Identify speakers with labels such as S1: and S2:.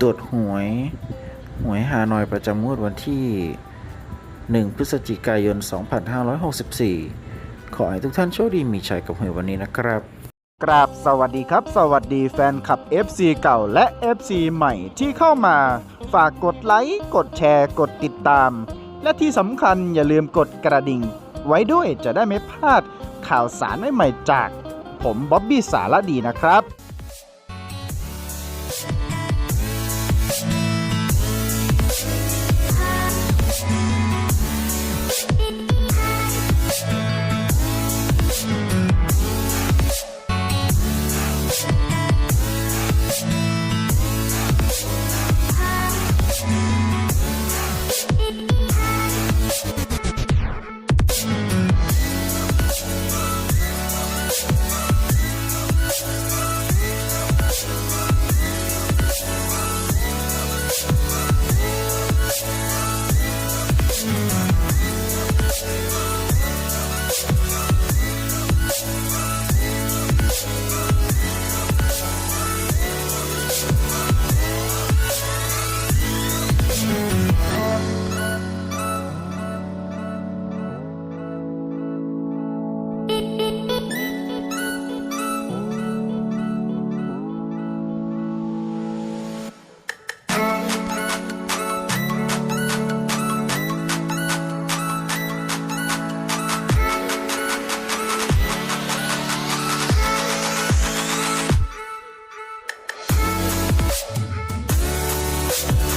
S1: ตรวจหวย หวยฮานอยประจำงวดวันที่ 1 พฤศจิกายน 2564 ขอให้ทุกท่านโชคดีมีชัยกับหวยวันนี้นะครับ
S2: กราบสวัสดีครับ สวัสดีแฟนคลับ FC เก่าและ FC ใหม่ที่เข้ามา ฝากกดไลค์ กดแชร์ กดติดตาม และที่สำคัญอย่าลืมกดกระดิ่ง ไว้ด้วยจะได้ไม่พลาดข่าวสารใหม่ๆจาก ผมบ๊อบบี้สารดีนะครับ